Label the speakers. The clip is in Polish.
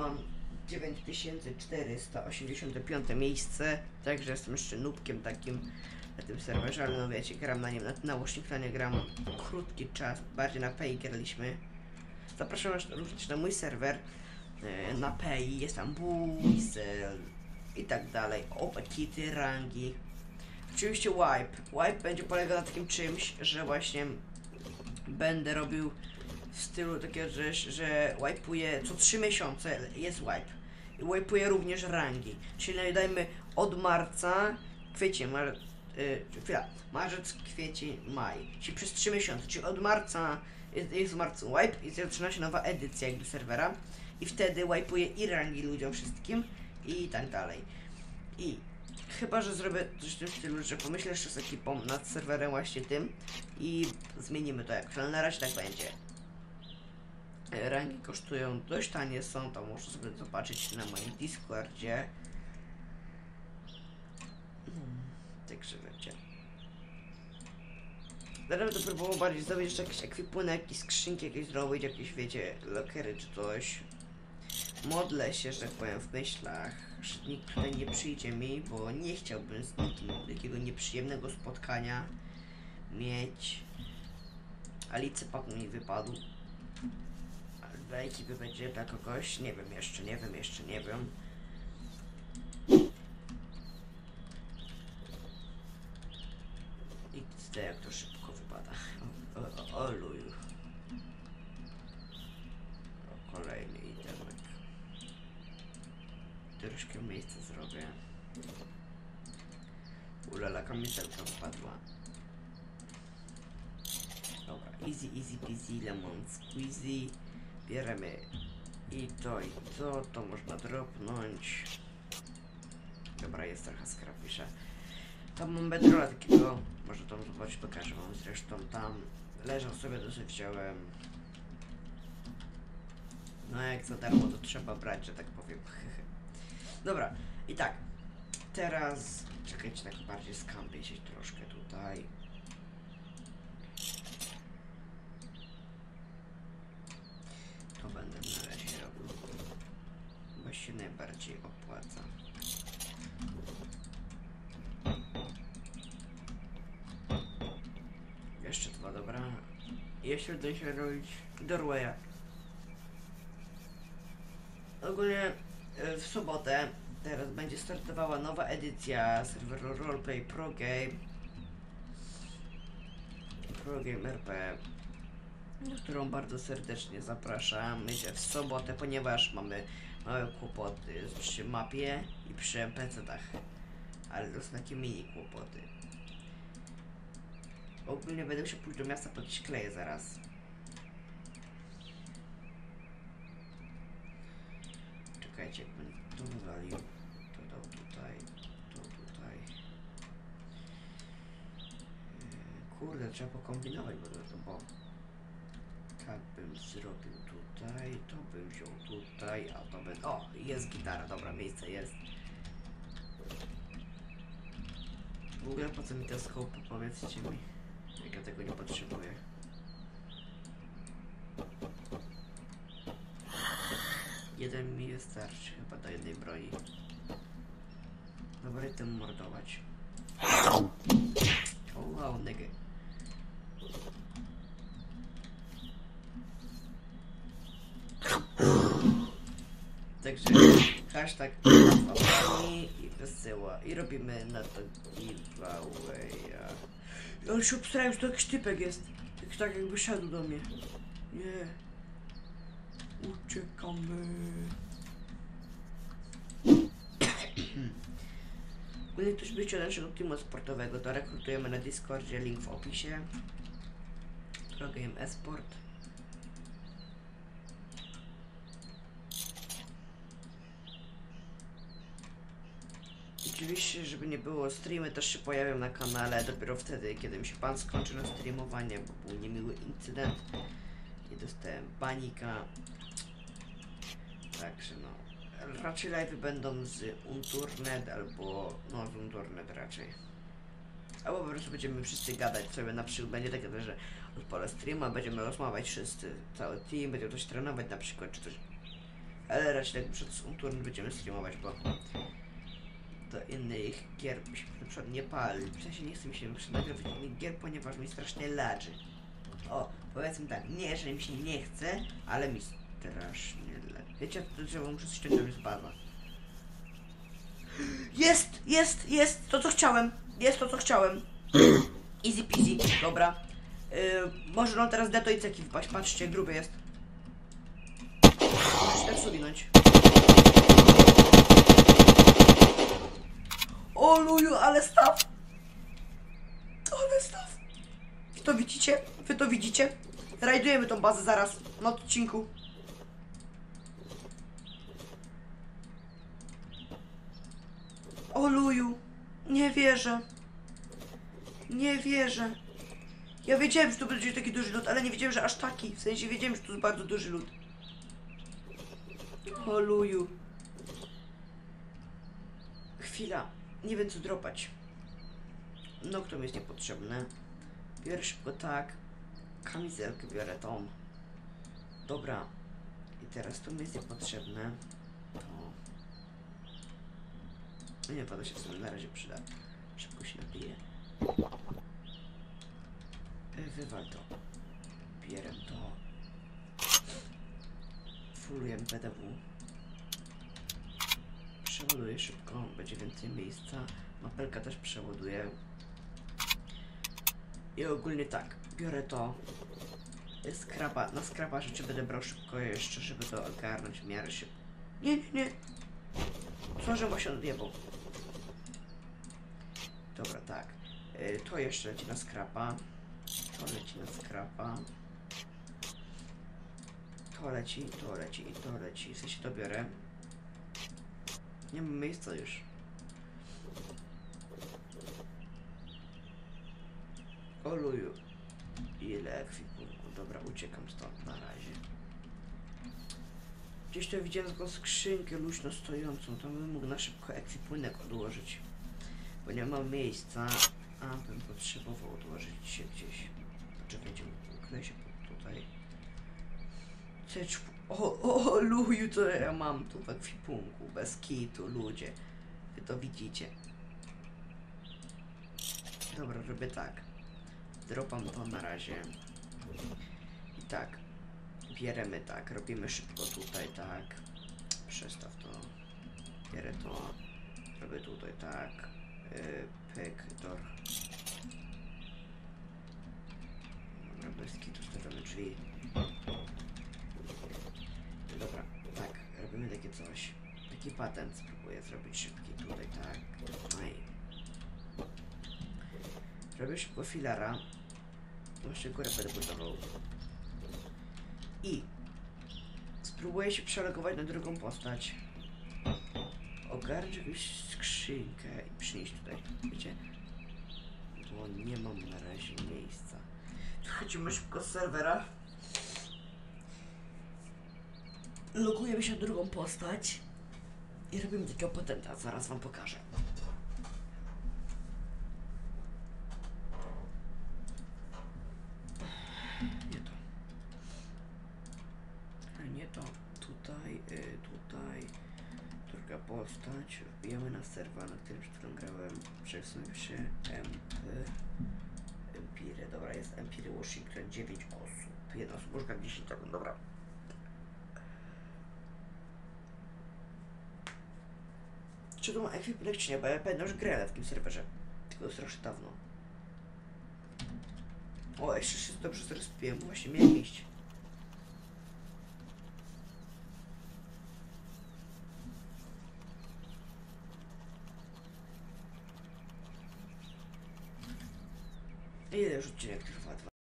Speaker 1: mam 9485 miejsce, także jestem jeszcze nubkiem takim na tym serwerze, ale no wiecie, gram na nim, na, na Washingtonie gram krótki czas, bardziej na Pay graliśmy. Zapraszam również na mój serwer, e, na Pay, jest tam Buizel i tak dalej, opakity, rangi. Oczywiście wipe. Wipe będzie polegał na takim czymś, że właśnie będę robił w stylu takiego, że, że wipe'uję co 3 miesiące jest wipe. I wipe'uję również rangi. Czyli dajmy od marca, kwiecień, mar, y, chwila, marzec, kwiecień, maj. Czyli przez 3 miesiące. Czyli od marca jest, jest w marcu wipe i zaczyna się nowa edycja jakby serwera. I wtedy wipe'uję i rangi ludziom wszystkim i tak dalej. I chyba, że zrobię coś w tym stylu, że pomyślę jeszcze z ekipą nad serwerem właśnie tym i zmienimy to jakoś, ale na razie tak będzie. Rangi kosztują dość tanie są, to można sobie zobaczyć na moim Discordzie. Także wiecie. Teraz będę próbował bardziej zdobyć jeszcze jakiś ekwipunek, jakieś skrzynki jakieś zrobić, jakieś wiecie, lokery czy coś. Modlę się, że tak powiem w myślach, że nikt tutaj nie przyjdzie mi, bo nie chciałbym z nikim takiego nieprzyjemnego spotkania mieć. Alice pak mi wypadł. Dla ekipy będzie dla kogoś, nie wiem jeszcze, nie wiem jeszcze, nie wiem. XD jak to szybko wypada. O, o, o luju. O, kolejny itemek. Troszkę miejsca zrobię. Ulala, kamizelka wypadła. Dobra, easy, easy peasy, lemon squeezy. Bierzemy i to, i to, to można dropnąć. Dobra, jest trochę skrapisza. Tam mam bedrola takiego, może tam zobaczyć, pokażę wam zresztą tam. Leżał sobie, dosyć wziąłem. No jak za darmo to trzeba brać, że tak powiem. Dobra, i tak. Teraz czekajcie, tak bardziej skampię się troszkę tutaj. To na razie. Bo się najbardziej opłaca. Jeszcze dwa, dobra. Jeszcze uda się robić doorwaya. Ogólnie e, w sobotę teraz będzie startowała nowa edycja serweru Roleplay Pro Game. Pro Game RP, na którą bardzo serdecznie zapraszam. Będzie w sobotę, ponieważ mamy małe kłopoty przy mapie i przy NPC-tach. Ale to są takie mini kłopoty. Ogólnie będę musiał pójść do miasta po jakieś kleje zaraz. Czekajcie, jakbym to wywalił. To dał tutaj, to tutaj. Yy, Kurde, trzeba pokombinować, bo, to, bo tak bym zrobił tutaj, to bym wziął tutaj, a to bym... O, jest gitara, dobra, miejsce jest. W ogóle po co mi te skopy, powiedzcie mi, jak ja tego nie potrzebuję. Jeden mi wystarczy chyba do jednej broni. Dobra, tym mordować. O wow, nigga. Także hashtag i wysyła. I robimy na to giveawaya. Ale się obstrałem, że to jakiś typek jest. Tak, tak jakby szedł do mnie. Nie. Uciekamy. Gdy ktoś by naszego teamu sportowego, to rekrutujemy na Discordzie, link w opisie. Progame Esport. Oczywiście, żeby nie było, streamy też się pojawią na kanale dopiero wtedy, kiedy mi się pan skończy na streamowanie, bo był niemiły incydent i dostałem panika. Także no, raczej live będą z Unturnet albo, no z Unturnet raczej. Albo po prostu będziemy wszyscy gadać sobie, na przykład będzie takie, że odpalę streama, będziemy rozmawiać wszyscy, cały team, będziemy coś trenować na przykład, czy coś. Ale raczej tak przed turn będziemy streamować, bo do innych gier byśmy na przykład nie pali. W sensie nie chcę mi się nagrywać innych gier, ponieważ mi strasznie ladży. O, powiedzmy tak, nie, że mi się nie chce, ale mi strasznie ladży. Wiecie, to drzewo muszę ściągnąć z baza. Jest, jest, jest to co chciałem. Jest to co chciałem. Easy peasy, dobra. Yy, może nam teraz deto i ceki wpaść, patrzcie, gruby jest. Muszę tak suwinąć. O luju, ale staw! Ale staw! Wy to widzicie? Wy to widzicie? Rajdujemy tą bazę zaraz, na odcinku. O luju, nie wierzę. Nie wierzę. Ja wiedziałem, że tu będzie taki duży lód, ale nie wiedziałem, że aż taki. W sensie wiedziałem, że tu jest bardzo duży lód. O luju. Chwila. Nie wiem co dropać. No, kto mi jest niepotrzebny. Biorę szybko tak. Kamizelkę biorę tą. Dobra. I teraz to mi jest niepotrzebne. To. Nie, to się w sumie na razie przyda. Szybko się nabije. E, Wywal to. Bierę to. Fullujemy PDW. Przeładuję szybko, będzie więcej miejsca. Mapelka też przeładuję. I ogólnie tak, biorę to. Skrapa, na skrapa rzeczy będę brał szybko jeszcze, żeby to ogarnąć w miarę szybko. Nie, nie, nie. Co, że odjebał. Dobra, tak. Y, to jeszcze leci na skrapa. To leci na skrapa. To leci, to leci i to leci. W sensie to biorę. Nie mam miejsca już. Oluju. Ile ekwipunku. Dobra, uciekam stąd na razie. Gdzieś tu widziałem taką skrzynkę luźno stojącą. Tam bym mógł na szybko ekwipunek odłożyć. Bo nie mam miejsca. A, bym potrzebował odłożyć się gdzieś. Poczekajcie, ukryję się po- tutaj. Cecz... O, o, luju, to ja mam tu w ekwipunku. Bez kitu, ludzie. Wy to widzicie. Dobra, robię tak. Dropam to na razie. I tak. Bierzemy tak, robimy szybko tutaj, tak. Przestaw to. Bierę to. Robię tutaj tak. Yy, pyk, dor. Dobra, bez kitu stawiamy drzwi. Dobra, tak, robimy takie coś. Taki patent spróbuję zrobić szybki tutaj, tak. No i... Robię szybko filara. Jeszcze górę będę budował. I... Spróbuję się przelogować na drugą postać. Ogarnąć jakąś skrzynkę i przynieść tutaj. Wiecie? Bo nie mam na razie miejsca. Chodzimy szybko z serwera. Logujemy się na drugą postać. I robimy takiego patenta. Zaraz wam pokażę. Nie to. A nie to. Tutaj, y, tutaj. Druga postać. Wbijamy na serwer, na którym przed grałem. Przesuń się. MP. Empiry. Dobra, jest Empiry Washington. 9 osób. Jedna osób. Może 10 sekund. Dobra. Czy to ma ekwipunek, czy nie? Bo ja pamiętam, że grałem na takim serwerze. Tylko strasznie dawno. O, jeszcze się dobrze zrespiłem. Właśnie miałem iść. Ile już odcinek trwa?